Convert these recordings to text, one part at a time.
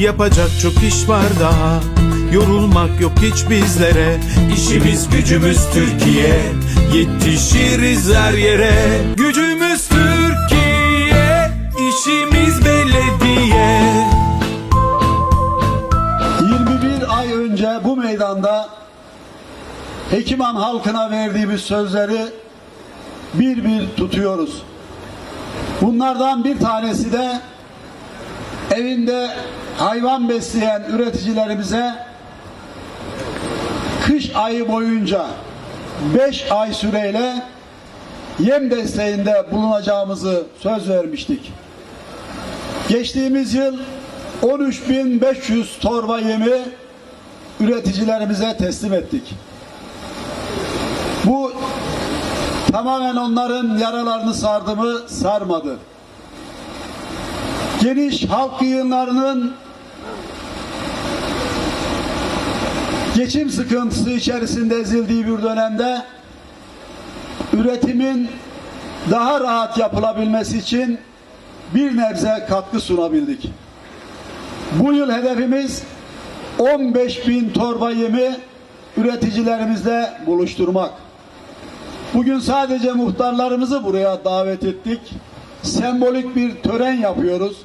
Yapacak çok iş var daha. Yorulmak yok hiç bizlere. İşimiz gücümüz Türkiye. Yetişiriz her yere. Gücümüz Türkiye. İşimiz belediye. 21 ay önce bu meydanda Hekiman halkına verdiğimiz sözleri bir bir tutuyoruz. Bunlardan bir tanesi de evinde hayvan besleyen üreticilerimize kış ayı boyunca 5 ay süreyle yem desteğinde bulunacağımızı söz vermiştik. Geçtiğimiz yıl 13.500 torba yemi üreticilerimize teslim ettik. Bu tamamen onların yaralarını sardı mı sarmadı. Geniş halk yığınlarının geçim sıkıntısı içerisinde ezildiği bir dönemde üretimin daha rahat yapılabilmesi için bir nebze katkı sunabildik. Bu yıl hedefimiz 15 bin torba yemi üreticilerimizle buluşturmak. Bugün sadece muhtarlarımızı buraya davet ettik. Sembolik bir tören yapıyoruz.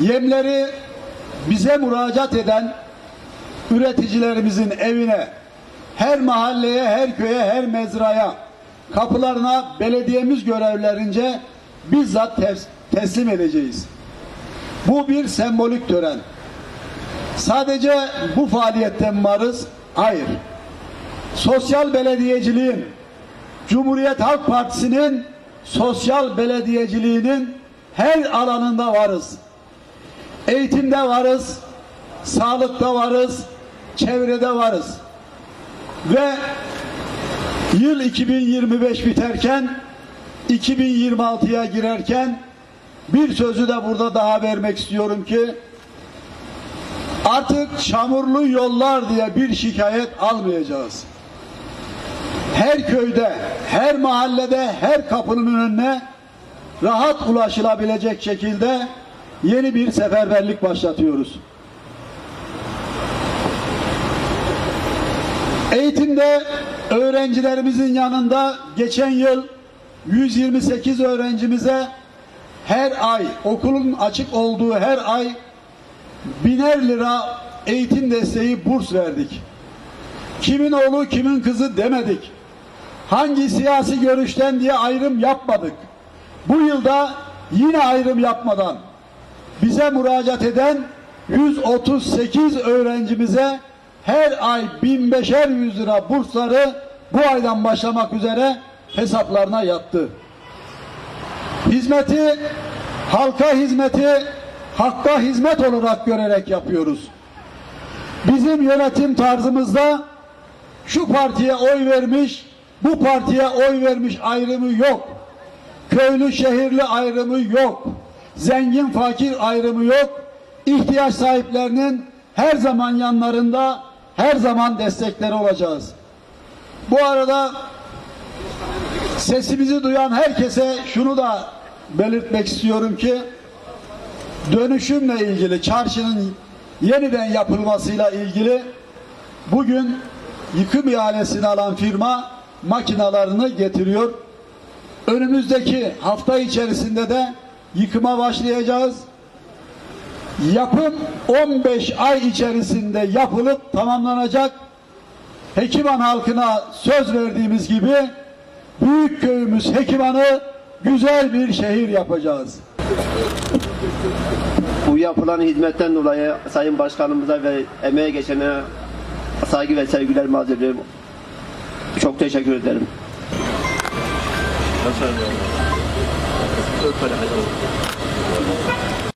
Yemleri bize müracaat eden üreticilerimizin evine, her mahalleye, her köye, her mezraya, kapılarına belediyemiz görevlerince bizzat tes- teslim edeceğiz. Bu bir sembolik tören. Sadece bu faaliyetten varız? Hayır. Sosyal belediyeciliğin, Cumhuriyet Halk Partisi'nin sosyal belediyeciliğinin her alanında varız. Eğitimde varız, sağlıkta varız, çevrede varız. Ve yıl 2025 biterken 2026'ya girerken bir sözü de burada daha vermek istiyorum ki artık çamurlu yollar diye bir şikayet almayacağız. Her köyde, her mahallede, her kapının önüne rahat ulaşılabilecek şekilde yeni bir seferberlik başlatıyoruz. Eğitimde öğrencilerimizin yanında geçen yıl 128 öğrencimize her ay okulun açık olduğu her ay biner lira eğitim desteği burs verdik. Kimin oğlu kimin kızı demedik. Hangi siyasi görüşten diye ayrım yapmadık. Bu yılda yine ayrım yapmadan bize müracaat eden 138 öğrencimize her ay 1500 yüz lira bursları bu aydan başlamak üzere hesaplarına yattı. Hizmeti halka hizmeti hakka hizmet olarak görerek yapıyoruz. Bizim yönetim tarzımızda şu partiye oy vermiş, bu partiye oy vermiş ayrımı yok. Köylü şehirli ayrımı yok. Zengin fakir ayrımı yok. İhtiyaç sahiplerinin her zaman yanlarında, her zaman destekleri olacağız. Bu arada sesimizi duyan herkese şunu da belirtmek istiyorum ki dönüşümle ilgili çarşının yeniden yapılmasıyla ilgili bugün yıkım ihalesini alan firma makinalarını getiriyor. Önümüzdeki hafta içerisinde de yıkıma başlayacağız. Yapım 15 ay içerisinde yapılıp tamamlanacak. Hekiman halkına söz verdiğimiz gibi büyük köyümüz Hekiman'ı güzel bir şehir yapacağız. Bu yapılan hizmetten dolayı Sayın Başkanımıza ve emeğe geçene saygı ve sevgilerimi arz ediyorum. Çok teşekkür ederim. というか。